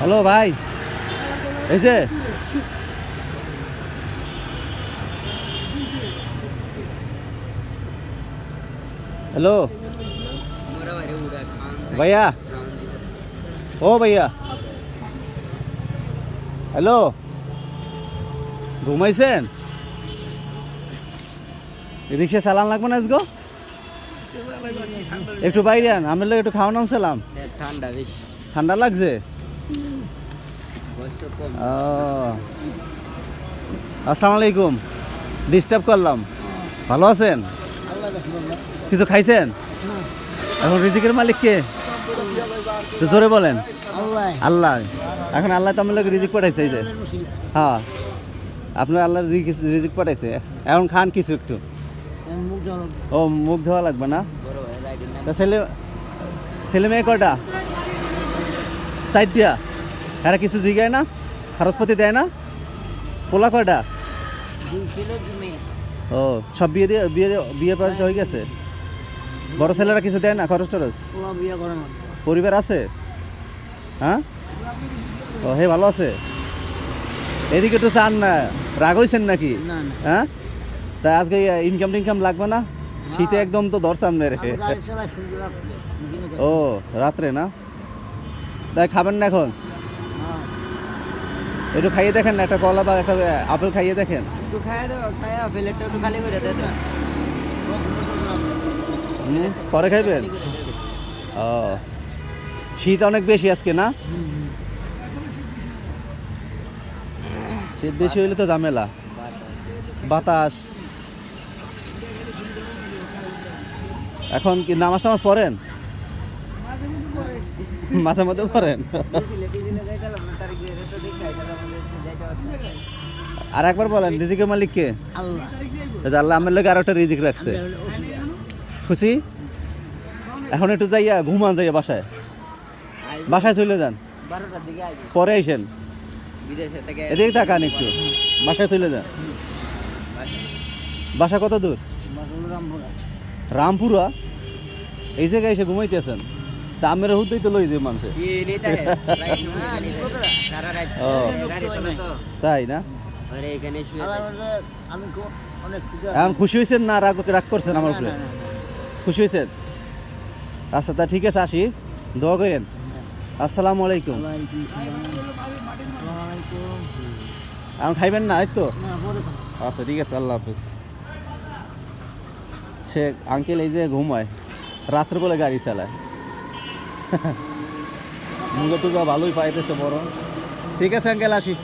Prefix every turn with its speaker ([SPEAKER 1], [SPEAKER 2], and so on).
[SPEAKER 1] Hello ভাই। যে। Hello. ভাইয়া। ও ভাইয়া। হ্যালো। ঘুমাইছেন? রিক্সা চালান লাগবে না আজগো একটু বাইরে আন আমি একটু খাওয়ানো আনছিলাম।
[SPEAKER 2] ঠান্ডা বেশি।
[SPEAKER 1] ঠান্ডা লাগছে? ও। আসসালামু আলাইকুম। ডিস্টার্ব করলাম। ভালো আছেন? কিছু খাইছেন? এখন রিজিকের মালিক কে? জোরে বলেন। আল্লাহ। এখন আল্লাহ তো আমাদের রিজিক পাঠাইছে এই যে। হ্যাঁ। আপনার আল্লাহ রিজিক পাঠাইছে। এখন খান কিছু একটু। ও মুখ ধোয়া লাগবে না? ছেলে ছেলে মেয়ে কয়টা? সাইড দিয়া। এরা কিছু জিগায় না খরচপাতি দেয় না। পোলা কয়টা ও সব বিয়ে দিয়ে বিয়ে বিয়ে পাস হয়ে গেছে? বড় ছেলেরা কিছু দেয় না খরচ টরচ? পরিবার আছে? হ্যাঁ? ও হে ভালো আছে? এদিকে তো চান না রাগ হয়েছেন নাকি? হ্যাঁ? তা আজকে ইনকাম টিনকাম লাগবে না? শীতে একদম তো দর সামনে রে।
[SPEAKER 2] গাড়ি চালাই শুনতে রাখতে
[SPEAKER 1] ও রাত্রে না? তাই খাবেন না এখন? একটু খাইয়ে দেখেন না একটা কলা বা একটা আপেল খাইয়ে দেখেন।
[SPEAKER 2] একটু খাইয়া দাও খাইয়া প্লেটটা একটু খালি করে দে
[SPEAKER 1] হুম, পরে খাইবেন? ও। শীত অনেক বেশি আজকে না? শীত বেশি হইলে তো ঝামেলা। বাতাস। এখন কি নামাজ টামাজ পড়েন মাঝে মধ্যে পড়েন
[SPEAKER 2] দিছিলে দিছিলে যাইতালাম না তারিখ দিয়ে তো দেখে আইতালাম যাইতে পারতাম
[SPEAKER 1] আর একবার বলেন রিজিকের মালিক কে?
[SPEAKER 2] আল্লাহ।
[SPEAKER 1] আল্লাহ আমার লোক আরও একটা রিজিক রাখছে। খুশি? এখন একটু যাইয়া ঘুমান যাইয়া বাসায়। বাসায় চলে যান। পরে আইসেন। এদিকে তাকান একটু। বাসায় চলে যান। বাসা কত দূর? রামপুরা? এই জায়গায় এসে ঘুমাইতেছেন? তা আমের হুদ্দেই তো। লই যে মানুষে তাই না?
[SPEAKER 2] আরে এখানে
[SPEAKER 1] খুশি হয়েছেন না রাগ রাগ করছেন আমার উপরে? খুশি হয়েছেন আচ্ছা তা ঠিক আছে আসি। দোয়া করেন। আসসালামু আলাইকুম। এখন খাইবেন না এই তো? আচ্ছা ঠিক আছে আল্লাহ হাফিজ। সে আঙ্কেল এই যে ঘুমায় রাত্রে বলে গাড়ি চালায়। মুখে টুকা ভালোই পাইতেছে বড় ঠিক আছে আঙ্কেল আসি।